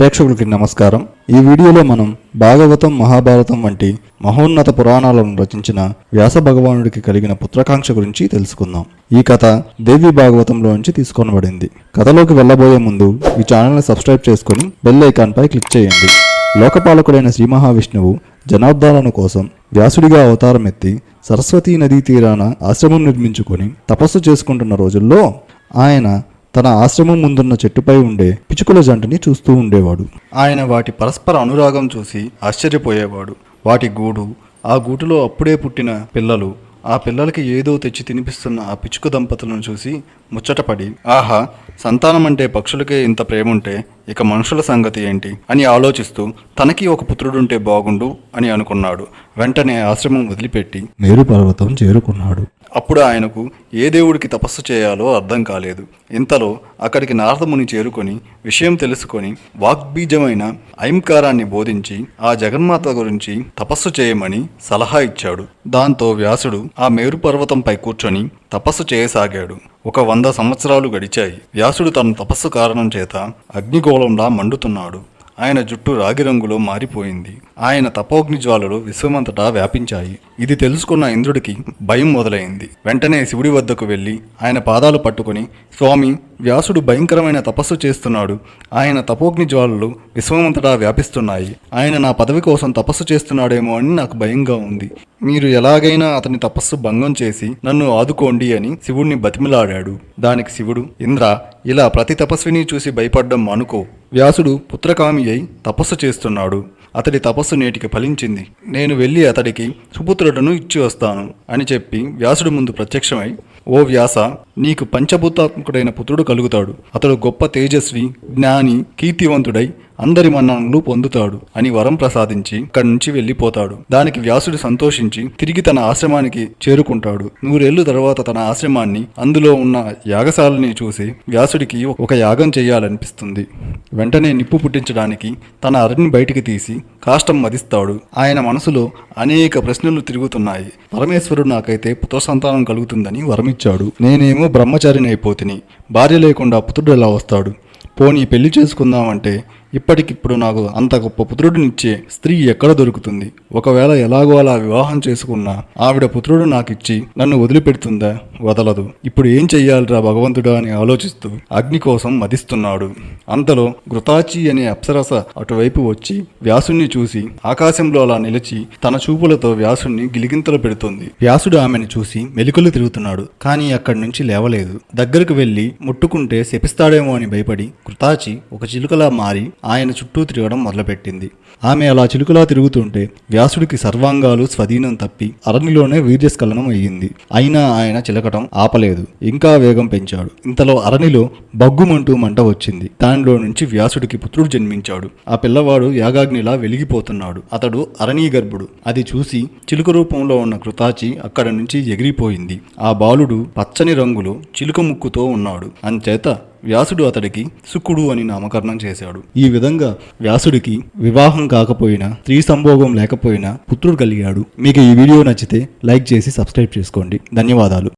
ప్రేక్షకులకి నమస్కారం. ఈ వీడియోలో మనం భాగవతం మహాభారతం వంటి మహోన్నత పురాణాలను రచించిన వ్యాస భగవానుడికి కలిగిన పుత్రకాంక్ష గురించి తెలుసుకుందాం. ఈ కథ దేవి భాగవతంలో నుంచి తీసుకొనబడింది. కథలోకి వెళ్ళబోయే ముందు ఈ ఛానల్ని సబ్స్క్రైబ్ చేసుకుని బెల్ ఐకాన్పై క్లిక్ చేయండి. లోకపాలకుడైన శ్రీ మహావిష్ణువు జనార్దాలను కోసం వ్యాసుడిగా అవతారం ఎత్తి సరస్వతీ నదీ తీరాన ఆశ్రమం నిర్మించుకొని తపస్సు చేసుకుంటున్న రోజుల్లో ఆయన తన ఆశ్రమం ముందున్న చెట్టుపై ఉండే పిచుకుల జంటని చూస్తూ ఉండేవాడు. ఆయన వాటి పరస్పర అనురాగం చూసి ఆశ్చర్యపోయేవాడు. వాటి గూడు ఆ గూటులో అప్పుడే పుట్టిన పిల్లలు ఆ పిల్లలకి ఏదో తెచ్చి తినిపిస్తున్న ఆ పిచుక దంపతులను చూసి ముచ్చటపడి ఆహా సంతానం అంటే పక్షులకే ఇంత ప్రేముంటే ఇక మనుషుల సంగతి ఏంటి? అని ఆలోచిస్తూ తనకి ఒక పుత్రుడుంటే బాగుండు అని అనుకున్నాడు. వెంటనే ఆశ్రమం వదిలిపెట్టి మేరు పర్వతం చేరుకున్నాడు. అప్పుడు ఆయనకు ఏ దేవుడికి తపస్సు చేయాలో అర్థం కాలేదు. ఇంతలో అక్కడికి నారదముని చేరుకొని విషయం తెలుసుకొని వాగ్బీజమైన ఐంకారాన్ని బోధించి ఆ జగన్మాత గురించి తపస్సు చేయమని సలహా ఇచ్చాడు. దాంతో వ్యాసుడు ఆ మేరు పర్వతంపై కూర్చొని తపస్సు చేయసాగాడు. ఒక వంద సంవత్సరాలు గడిచాయి. వ్యాసుడు తన తపస్సు కారణం చేత అగ్నిగోళంలా మండుతున్నాడు. ఆయన జుట్టు రాగి రంగులో మారిపోయింది. ఆయన తపోగ్ని జ్వాలలు విశ్వమంతటా వ్యాపించాయి. ఇది తెలుసుకున్న ఇంద్రుడికి భయం మొదలైంది. వెంటనే శివుడి వద్దకు వెళ్ళి ఆయన పాదాలు పట్టుకుని స్వామి వ్యాసుడు భయంకరమైన తపస్సు చేస్తున్నాడు. ఆయన తపోగ్ని జ్వాలలు విశ్వమంతటా వ్యాపిస్తున్నాయి. ఆయన నా పదవి కోసం తపస్సు చేస్తున్నాడేమో అని నాకు భయంగా ఉంది. మీరు ఎలాగైనా అతని తపస్సు భంగం చేసి నన్ను ఆదుకోండి అని శివుణ్ణి బతిమిలాడాడు. దానికి శివుడు ఇంద్ర ఇలా ప్రతి తపస్విని చూసి భయపడ్డం అనుకో వ్యాసుడు పుత్రకామి అయి తపస్సు చేస్తున్నాడు. అతడి తపస్సు నేటికి ఫలించింది. నేను వెళ్ళి అతడికి సుపుత్రుడను ఇచ్చి వస్తాను అని చెప్పి వ్యాసుడు ముందు ప్రత్యక్షమై ఓ వ్యాస నీకు పంచభూతాత్మకుడైన పుత్రుడు కలుగుతాడు. అతడు గొప్ప తేజస్వి జ్ఞాని కీర్తివంతుడై అందరి మన్ననలు పొందుతాడు అని వరం ప్రసాదించి అక్కడి నుంచి వెళ్ళిపోతాడు. దానికి వ్యాసుడు సంతోషించి తిరిగి తన ఆశ్రమానికి చేరుకుంటాడు. నూరేళ్ళు తర్వాత తన ఆశ్రమాన్ని అందులో ఉన్న యాగశాలని చూసి వ్యాసుడికి ఒక యాగం చేయాలనిపిస్తుంది. వెంటనే నిప్పు పుట్టించడానికి తన అరణ్ని బయటికి తీసి కాష్టం మదిస్తాడు ఆయన మనసులో అనేక ప్రశ్నలు తిరుగుతున్నాయి. పరమేశ్వరుడు నాకైతే పుత్ర సంతానం కలుగుతుందని వరమిచ్చాడు. నేనేమో బ్రహ్మచారిని అయిపోతిని. భార్య లేకుండా పుత్రుడు ఎలా వస్తాడు? పోనీ పెళ్ళి చేసుకుందామంటే ఇప్పటికిప్పుడు నాకు అంత గొప్ప పుత్రుడినిచ్చే స్త్రీ ఎక్కడ దొరుకుతుంది? ఒకవేళ ఎలాగో అలా వివాహం చేసుకున్నా ఆవిడ పుత్రుడు నాకిచ్చి నన్ను వదిలిపెడుతుందా? వదలదు. ఇప్పుడు ఏం చెయ్యాలిరా భగవంతుడా అని ఆలోచిస్తూ అగ్ని కోసం మదిస్తున్నాడు అంతలో ఘృతాచి అనే అప్సరస అటువైపు వచ్చి వ్యాసుణ్ణి చూసి ఆకాశంలో అలా నిలిచి తన చూపులతో వ్యాసుణ్ణి గిలిగింతలు పెడుతుంది. వ్యాసుడు ఆమెను చూసి మెలికలు తిరుగుతున్నాడు కానీ అక్కడి నుంచి లేవలేదు. దగ్గరకు వెళ్ళి ముట్టుకుంటే శపిస్తాడేమో అని భయపడి కృతాచి ఒక చిలుకలా మారి ఆయన చుట్టూ తిరగడం మొదలుపెట్టింది. ఆమె అలా చిలుకలా తిరుగుతుంటే వ్యాసుడికి సర్వాంగాలు స్వధీనం తప్పి అరణిలోనే వీర్యస్ఖలనం అయ్యింది. అయినా ఆయన చిలకటం ఆపలేదు. ఇంకా వేగం పెంచాడు. ఇంతలో అరణిలో బగ్గుమంటూ మంట వచ్చింది. దానిలో నుంచి వ్యాసుడికి పుత్రుడు జన్మించాడు. ఆ పిల్లవాడు యాగాగ్నిలా వెలిగిపోతున్నాడు. అతడు అరణీ గర్భుడు. అది చూసి చిలుక రూపంలో ఉన్న కృతాచి అక్కడ నుంచి ఎగిరిపోయింది. ఆ బాలుడు పచ్చని రంగులో చిలుక ముక్కుతో ఉన్నాడు. అంచేత వ్యాసుడు అతడికి శుకుడు అని నామకరణం చేశాడు. ఈ విధంగా వ్యాసుడికి వివాహం కాకపోయినా స్త్రీ సంభోగం లేకపోయినా పుత్రుడు కలిగాడు. మీకు ఈ వీడియో నచ్చితే లైక్ చేసి సబ్స్క్రైబ్ చేసుకోండి. ధన్యవాదాలు.